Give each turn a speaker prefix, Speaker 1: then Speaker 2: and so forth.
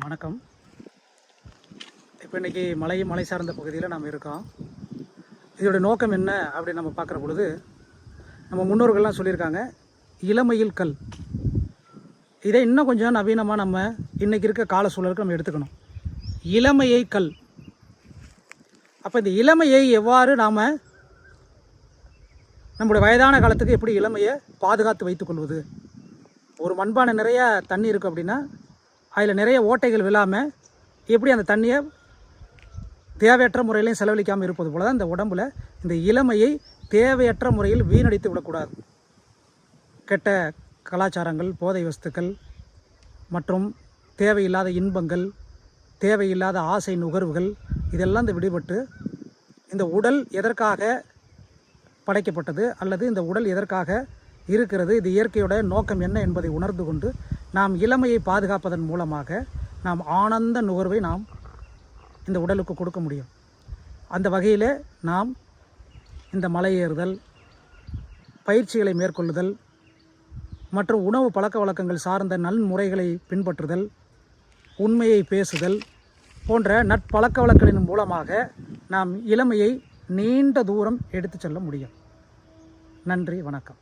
Speaker 1: வணக்கம். இப்போ இன்றைக்கி மலை மலை சார்ந்த பகுதியில் நாம் இருக்கோம். இதோட நோக்கம் என்ன அப்படின்னு நம்ம பார்க்குற பொழுது நம்ம முன்னோர்கள்லாம் சொல்லியிருக்காங்க இளமையில் கல். இதை இன்னும் கொஞ்சம் நவீனமாக நம்ம இன்றைக்கி இருக்க கால சூழலுக்கு நம்ம எடுத்துக்கணும். இளமையை கல். அப்போ இந்த இளமையை எவ்வாறு நாம் நம்முடைய வயதான காலத்துக்கு எப்படி இளமையை பாதுகாத்து வைத்துக்கொள்வது ஒரு மண்பானை நிறைய தண்ணி இருக்குது அப்படின்னா அதில் நிறைய ஓட்டைகள் விழாமல் எப்படி அந்த தண்ணியை தேவையற்ற முறையிலையும் செலவழிக்காமல் இருப்பது போல தான் இந்த உடம்புல இந்த இளமையை தேவையற்ற முறையில் வீணடித்து விடக்கூடாது. கெட்ட கலாச்சாரங்கள் போதை வஸ்துக்கள் மற்றும் தேவையில்லாத இன்பங்கள் தேவையில்லாத ஆசை நுகர்வுகள் இதெல்லாம் இந்த விடுபட்டு இந்த உடல் எதற்காக படைக்கப்பட்டது அல்லது இந்த உடல் எதற்காக இருக்கிறது இது இயற்கையோட நோக்கம் என்ன என்பதை உணர்ந்து கொண்டு நாம் இளமையை பாதுகாப்பதன் மூலமாக நாம் ஆனந்த நுகர்வை நாம் இந்த உடலுக்கு கொடுக்க முடியும். அந்த வகையில் நாம் இந்த மலையேறுதல் பயிற்சிகளை மேற்கொள்ளுதல் மற்றும் உணவு பழக்க வழக்கங்கள் சார்ந்த நன்முறைகளை பின்பற்றுதல் உண்மையை பேசுதல் போன்ற நட்பழக்க வழக்கங்களின் மூலமாக நாம் இளமையை நீண்ட தூரம் எடுத்துச் செல்ல முடியும். நன்றி வணக்கம்.